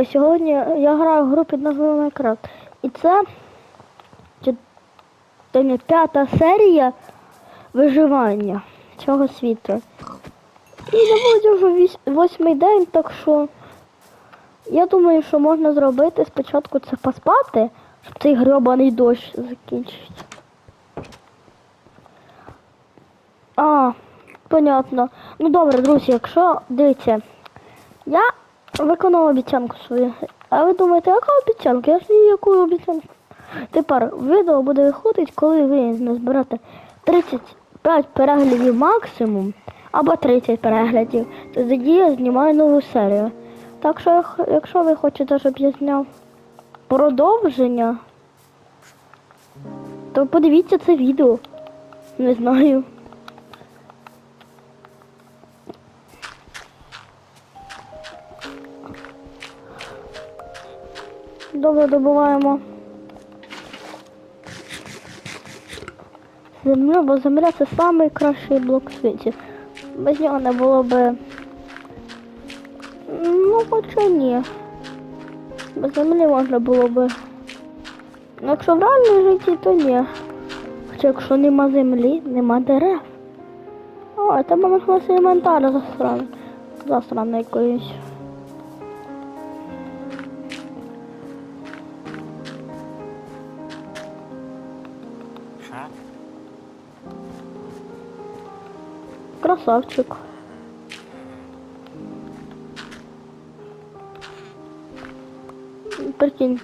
Вітаю! Сьогодні я граю в гру під назвою Майнкрафт. І це то не п'ята серія виживання цього світу. І доводить вже восьмий день, так що я думаю, що можна зробити спочатку це поспати, щоб цей грьобаний дощ закінчився. А, понятно. Ну добре, друзі, якщо дивіться, виконав обіцянку свою. А ви думаєте, яка обіцянка? Я ж ніяку обіцянку. Тепер відео буде виходити, коли ви назберете 35 переглядів максимум, або 30 переглядів, тоді я знімаю нову серію. Так що, як- якщо ви хочете, щоб я зняв продовження, то подивіться це відео. Не знаю. Добре, добуваємо землю, бо земля це найкращий блок в світі. Без нього не було би. Ну, хоча ні. Без землі можна було би. Якщо в реальному житті, то ні. Хоча якщо нема землі, нема дерев. О, це мене просто інвентар засраний. Засраний якоюсь. Красавчик. Прикинь.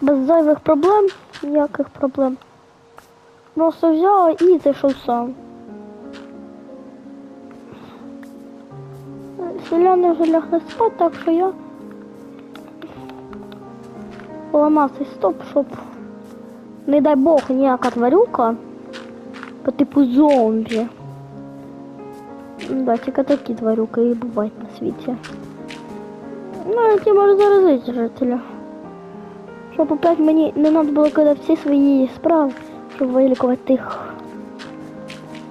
Без зайвих проблем, ніяких проблем. Просто взяв і зайшов сам. Селяни вже лягли спати, так що я поламав цей стоп, щоб не дай Бог, ніяка тварюка по типу зомбі. Да, тільки такі тварюки і бувають на світі. Ну, які можуть заразити жителя. Щоб опять мені не треба було кидати всі свої справи, щоб вилікувати тих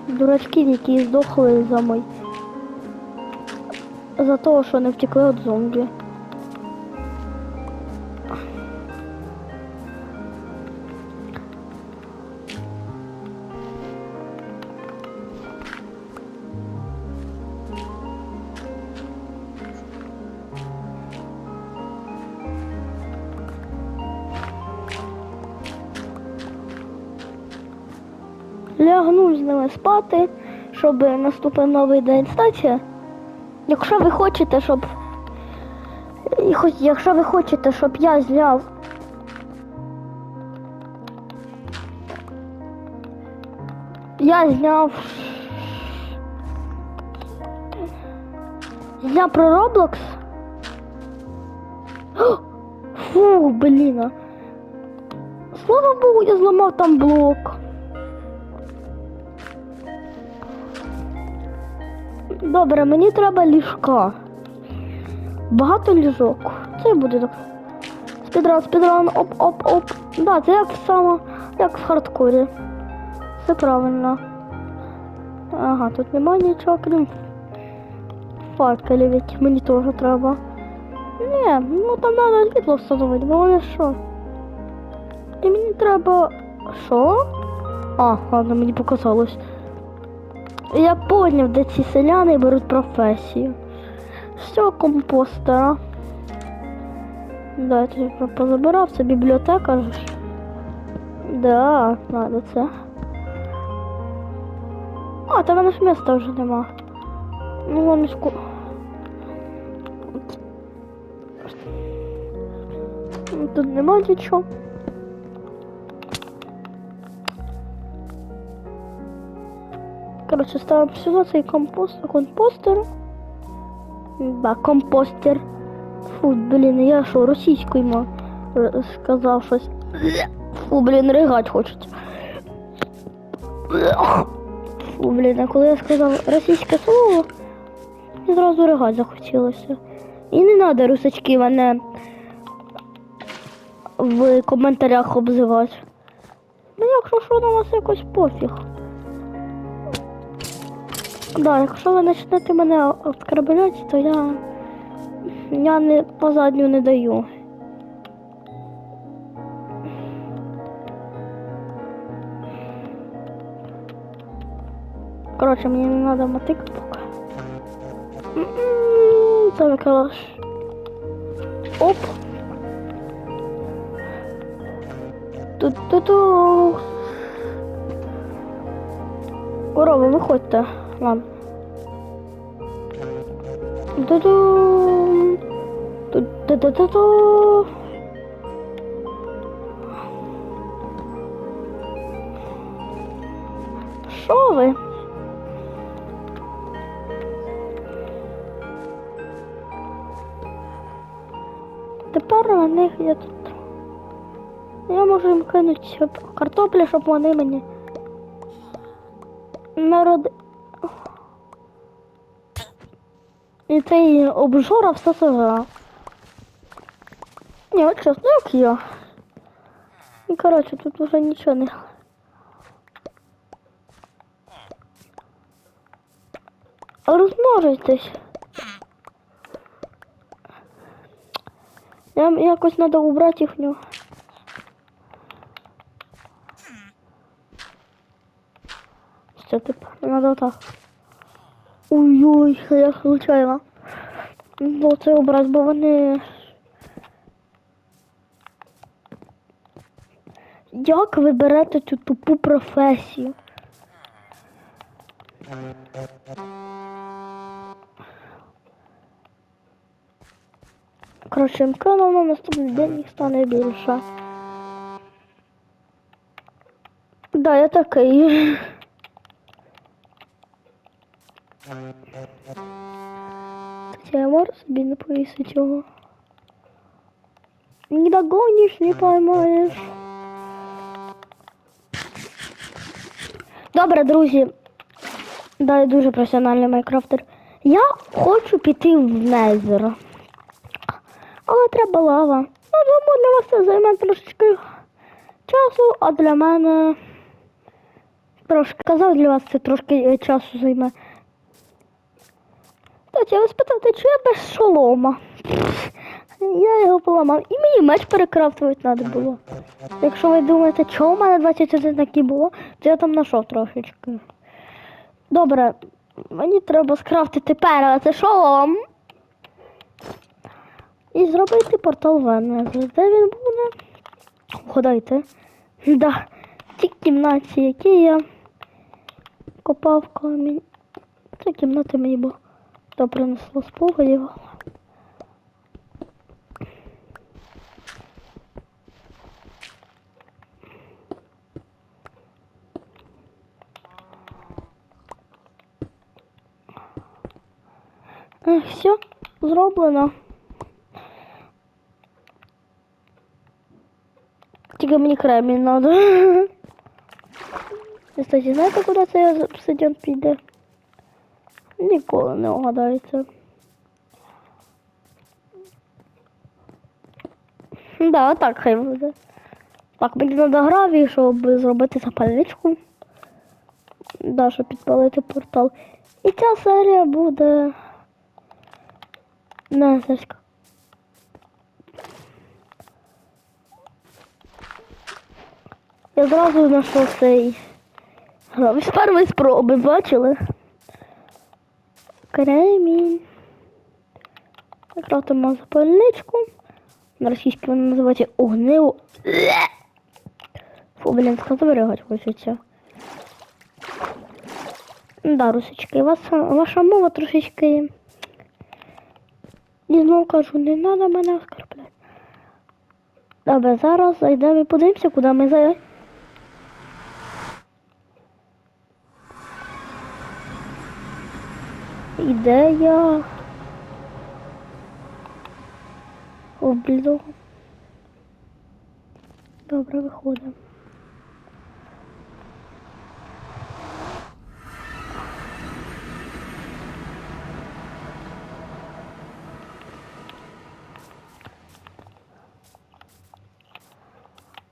дурачків, які здохли за мой. За того, що не втекли від зомбі. Лягну з ними спати, щоб наступив новий день. Кстати, якщо ви хочете, щоб. Якщо ви хочете, щоб я зняв. Я зняв. Зняв про. О, Фу, блін. Слава Богу, я зламав там блок. Добре, мені треба ліжка. Багато ліжок. Це буде так. Спідран, спідран, оп, оп, оп. Да, це як само, як в хардкорі. Все правильно. Ага, тут немає нічого, крім факелів, які мені теж треба. Ні, ну там треба світло встановити, бо вони що? І мені треба. Що? А, ладно, мені показалось. Я поняв, де ці селяни беруть професію. З цього компостера. Да, я позабирав, це бібліотека ж. Да, надо це. А, та в мене міста вже нема. Ну, вон ску... Тут нема нічого. Короче, ставим сюди цей компост, компостер. Да, компостер. Фу, блін, я що, російською ма сказав щось. Фу, блін, ригать хочеться. Фу, блін, а коли я сказав російське слово, зразу ригать захотілося. І не треба русачки мене в коментарях обзивати. Ну якщо що на вас якось пофіг. Да, якщо ви почнете мене оскорбляти, то я. Я не по задню не даю. Коротше, мені не треба мотик поки. М-м, Це Миколаш. Оп. Ту-ту-ту. Корова, виходьте. Ладно. Ту-ту. Ту-ту-ту-ту. Що ви? Тепер них я тут. Я можу їм кинути картоплю, щоб вони мені народи. І цей обжора все сожрав. Ні, от чесно, як я. І коротше, тут уже нічого не. Розмножуйтесь. Нам якось треба убрати їхню. Все, тепер треба так. Ой-ой, я случайно. Ну, це образ, бо вони. Як ви берете цю тупу професію? Коротше, МК на наступний день їх стане більше. Да, я такий. Хоча я можу собі не повісити його. Не догонишь, не поймаєш. Добре, друзі. Да, я дуже професіональний майкрафтер. Я хочу піти в Незер. Але треба лава. Ну, думаю, для вас це займе трошечки часу, а для мене трошки казав, для вас це трошки е, часу займе. Так, я вас питати, чи я без шолома? Я його поламав. І мені меч перекрафтувати треба було. Якщо ви думаєте, чого в мене 21 такі було, то я там знайшов трошечки. Добре, мені треба скрафтити це шолом. І зробити портал Венезу. Де він буде? Вгадайте. Да. В тій кімнаті, які я копав камінь. Ця кімната мені бо то принесло спогадів. Все, зроблено. Тільки мені кремінь надо. Ви, Кстати, знаєте, куди цей обсидіан піде? Ніколи не угадається. Да, так хай буде. Так, мені треба гравій, щоб зробити запальничку. Да, щоб підпалити портал. І ця серія буде. Незерська. Я зразу знайшов цей гравій з першої спроби, бачили? Кремінь. Крафтимо запальничку. На російській вона називається огниво. Фу, блін, сказати хочеться. Да, русички, вас, ваша мова трошечки. І знову кажу, не треба мене оскорбляти. Добре, зараз зайдемо і подивимося, куди ми зайдемо. Ідея. О, блін. Добре, виходимо.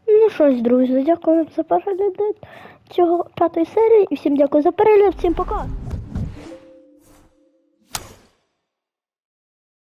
Ну що ж, друзі, дякую за перегляд цього п'ятої серії і всім дякую за перегляд, всім пока!